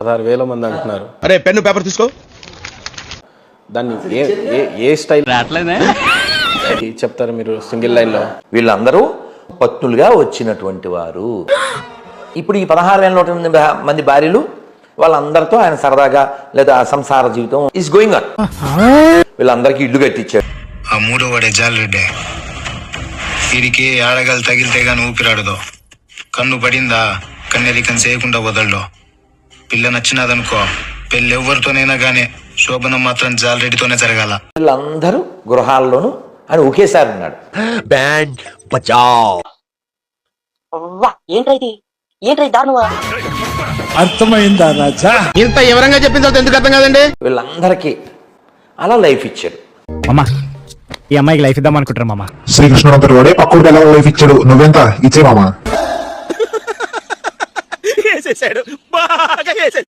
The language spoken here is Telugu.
పదహారు వేల మంది అంటున్నారు. అరే పెన్ను పేపర్ తీసుకో. దాన్ని ఏ ఏ ఏ స్టైల్? చెప్తారు మీరు సింగిల్ లైన్లో. వీళ్ళందరూ పత్నులుగా వచ్చినటువంటి వారు. ఇప్పుడు ఈ పదహారు వేల నూట ఎనిమిది మంది భార్యలు వాళ్ళందరితో ఆయన సరదాగా లేదా సంసార జీవితం ఈస్ గోయింగ్ ఆన్ వీళ్ళందరికీ ఇల్లు కట్టించాడు ఆ మూడో వాడే జాలరెడ్డే. వీరికి ఆడగాలు తగిలితే గాని ఊపిరాడదు. కన్ను పడిందా? కన్నెరికం చేయకుండా వదలడు పిల్ల నచ్చినదనుకో పెళ్ళి ఎవరితోనైనా గానీ శోభనం మాత్రం జాలరెడ్డితోనే జరగాల. వీళ్ళందరూ గృహాల్లోనూ ఆయన ఒకేసారి ఉన్నాడు. వా ఏంట్రా ఇది? ఏంట్రా ఇది దారుణమా? ఇంత వివరంగా చెప్పిన తర్వాత ఎందుకు అర్థం కాదండి. వీళ్ళందరికీ అలా లైఫ్ ఇచ్చాడు. మామా ఈ అమ్మాయికి లైఫ్ ఇద్దాం అనుకుంటారు మామా. శ్రీకృష్ణుడు అంతటి వాడే పక్కడికి ఎలా లైఫ్ ఇచ్చాడు? నువ్వెంత? ఇచ్చే మామా. వేసేసాడు బాగా వేసేసాడు